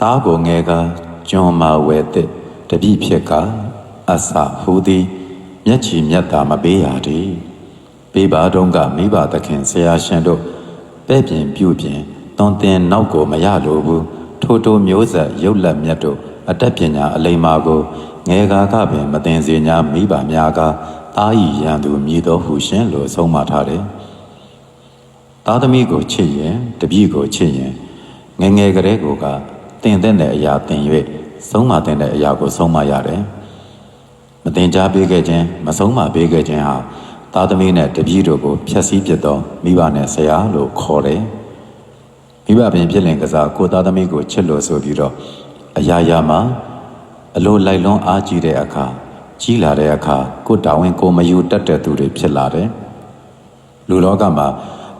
သားကိုငယ်ကကျွန်းမာဝဲတဲ့တပိဖြစ်ကအဆဟူသည်မျက်ချီမျက်တာမပေးရသည်ပေးပါတော့ကမိဘသခင်ဆရာရှင်တို့ပဲ့ပြင်ပြုပြင်တွန်တင်နောက်ကိုမရလိုဘူးထိုးထိုးမျိုးဆက်ရုပ်လက်မြတ်တို့အတတ်ပညာအလိမ္မာကိုငယ်ကာကပင်မတင်စေညာမိဘများကအာဤရန်သူမြည်တော်ဟုရှင်လို့ဆုံးမထားတယ်သားသမီးကိုချစ်ရင်တပည့်ကိုချစ်ရင်ငယ်ငယ်ကလေးကိုက တင်တဲ့အရာတင်၍ဆုံးမတင်တဲ့အရာကိုဆုံးမရတယ်မတင်ကြားပေးခဲ့ခြင်းမဆုံးမပေးခဲ့ခြင်းဟာသားသမီးနဲ့တပည့်တို့ကိုဖျက်ဆီးပစ်သောမိဘနဲ့ဆရာလို့ခေါ်တယ်မိဘပင်ဖြစ်လင်ကစားကိုသားသမီးကိုချစ်လို့ဆိုပြီးတော့အရာရာမှာအလိုလိုက်လွန်းအားကြီးတဲ့အခါကြီးလာတဲ့အခါကိုတာဝန်ကိုမယူတတ်တဲ့သူတွေဖြစ်လာတယ်လူလောကမှာ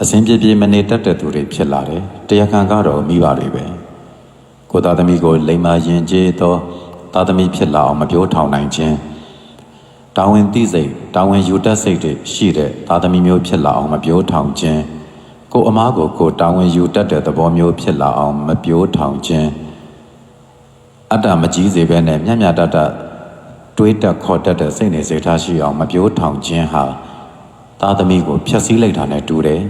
အစဉ်ပြေပြေမနေတတ်တဲ့သူတွေဖြစ်လာတယ်တရားခံကတော့မိဘတွေပဲ ကိုသားသမီးကိုလိမ္မာရင်ကျေးသောသားသမီးဖြစ်လာအောင်မပြောထောင်နိုင်ခြင်းတာဝန်သိစိတ်တာဝန်ယူတတ်စိတ်တွေရှိတဲ့သားသမီးမျိုးဖြစ်လာအောင်မပြောထောင်ခြင်းကိုအမားကိုကိုတာဝန်ယူတတ်တဲ့သဘောမျိုးဖြစ်လာအောင်မပြောထောင်ခြင်းအတ္တမကြီးစေဘဲနဲ့မြတ်မြတ်တတ်တတ်တွေးတက်ခေါ်တတ်တဲ့စိတ်နေစိတ်ထားရှိအောင်မပြောထောင်ခြင်းဟာသားသမီးကိုဖျက်ဆီးလိုက်တာနဲ့တူတယ်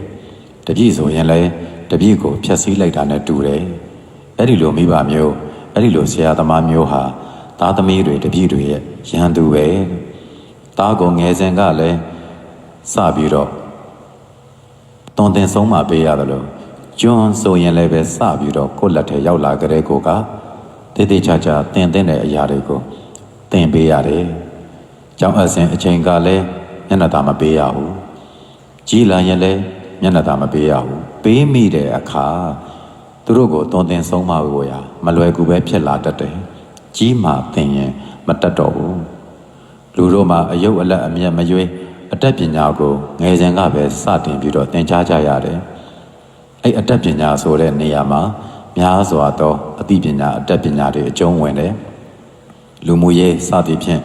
တပြည့်ဆိုရင်လည်းတပြည့်ကိုဖျက်ဆီးလိုက်တာနဲ့တူတယ် အဲ့ဒီလိုမိဘမျိုးအဲ့ဒီလိုဆရာသမားမျိုးဟာသားသမီးတွေတပြည့်တွေရဲ့ရန်သူပဲသားကိုငယ်စဉ်ကလည်းစပြီးတော့တွန်တင်ဆုံးမပေးရတယ်လို့ကျွန်းဆိုရင်လည်းပဲစပြီးတော့ကိုယ့်လက်ထဲရောက်လာကြတဲ့ကိုကတေးသေးချာချာတင်တင်တဲ့အရာတွေကိုတင်ပေးရတယ်။ကျောင်းအပ်စဉ်အချိန်ကလည်းမျက်နှာသာမပေးရဘူး။ကြီးလာရင်လည်းမျက်နှာသာမပေးရဘူး။ပေးမိတဲ့အခါ သူတို့ကိုတွန်တင်ဆုံးမဖို့ရမလွယ်ကူပဲဖြစ်လာတတ်တယ်။ကြီးမှတင်ရင်မတတ်တော့ဘူး။လူတို့မှာအယုတ်အလက်အမျက်မရွေးအတတ်ပညာကိုငယ်စဉ်ကပဲစတင်ပြီးတော့သင်ကြားကြရတယ်။အဲ့အတတ်ပညာဆိုတဲ့နေရာမှာများစွာသောအသိပညာအတတ်ပညာတွေအကျုံးဝင်တယ်။လူမှုရေးစသည်ဖြင့်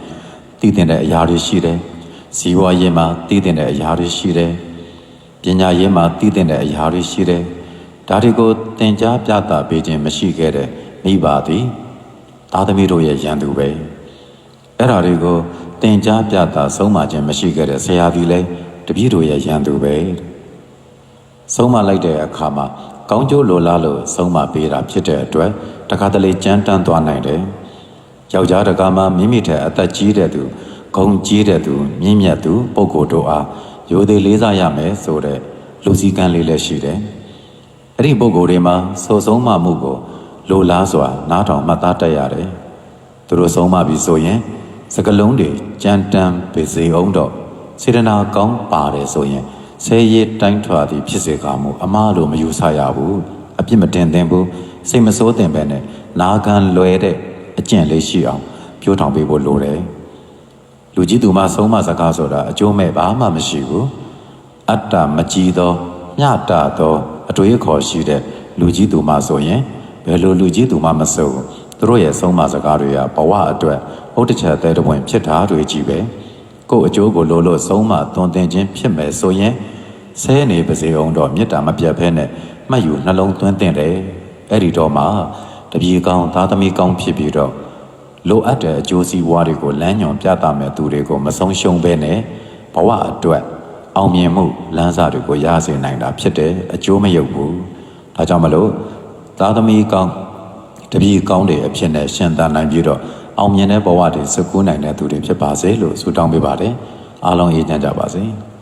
တည်တင်တဲ့အရာတွေရှိတယ်။စီးပွားရေးမှာတည်တင်တဲ့အရာတွေရှိတယ်။ပညာရေးမှာတည်တင်တဲ့အရာတွေရှိတယ်။ ဒါတွေကိုသင်ကြားပြသပေးခြင်းမရှိခဲ့တဲ့မိဘသည်သားသမီးတို့ရဲ့ရန်သူပဲ။အဲ့ဓာတွေကိုသင်ကြားပြသဆုံးမခြင်းမရှိခဲ့တဲ့ဆရာကြီးလည်းတပည့်တို့ရဲ့ရန်သူပဲ။ဆုံးမလိုက်တဲ့အခါမှာကောင်းကျိုးလိုလားလို့ဆုံးမပေးတာဖြစ်တဲ့အတွက်တခါတလေကြမ်းတမ်းသွားနိုင်တယ်။ယောက်ျားတကားမှမိမိထက်အသက်ကြီးတဲ့သူဂုံကြီးတဲ့သူမြင့်မြတ်သူပုဂ္ဂိုလ်တို့အားရိုသေလေးစားရမယ်ဆိုတဲ့လူစည်းကမ်းလေးလည်းရှိတယ်။ အဲ့ဒီပုဂ္ဂိုလ်တွေမှာဆိုဆုံးမမှုကိုလိုလားစွာနားထောင်မှတ်သားတတ်ရတယ်။သူတို့ဆုံးမပြီဆိုရင် စကလုံးတွေကြမ်းတမ်းပေစေအောင်တော့စေတနာကောင်းပါတယ်ဆိုရင်ဆဲရည်တိုင်းထွာသည်ဖြစ်စေကားမူအမားလိုမယူဆရဘူးအပြစ်မတင်သင်ဘူးစိတ်မစိုးတင်ပဲနဲ့နာခံလွယ်တဲ့အကျင့်လေးရှိအောင်ပြိုးထောင်ပေးဖို့လိုတယ်လူကြီးသူမဆုံးမစကားဆိုတာအကျိုးမဲ့ဘာမှမရှိဘူးအတ္တမကြီးသောမျှတသော အတွေ့အခေါ်ရှိတဲ့လူကြီးသူမဆိုရင်ဘယ်လိုလူကြီးသူမမဆိုသူတို့ရဲ့ဆုံးမစကားတွေကဘဝအတွက်ဟုတ်တစ်ချက်သေးတဲ့ဝင်ဖြစ်တာတွေကြီးပဲကို့အကျိုးကိုလိုလို့ဆုံးမသွန်သင်ခြင်းဖြစ်မယ်ဆိုရင်ဆဲနေပါစေအောင်တော့မေတ္တာမပြတ်ဖဲနဲ့မှတ်ယူနှလုံးသွင်းတင်တယ်အဲ့ဒီတော့မှတပြေကောင်းသားသမီးကောင်းဖြစ်ပြီးတော့လိုအပ်တဲ့အကျိုးစီးပွားတွေကိုလမ်းညွန်ပြသမဲ့သူတွေကိုမဆုံးရှုံးဘဲနဲ့ဘဝအတွက် အောင်မြင်မှုလမ်းစာတွေကိုရစေနိုင်တာဖြစ်တယ်အကျိုးမရုပ်ဘူးဒါကြောင့်မလို့သားသမီးကောင်းတပြေကောင်းတဲ့အဖြစ်နဲ့ရှင်သန်နိုင်ပြီးတော့အောင်မြင်တဲ့ဘဝတွေစကူးနိုင်တဲ့သူတွေဖြစ်ပါစေလို့ဆုတောင်းပေးပါတယ်အားလုံးအေးချမ်းကြပါစေ။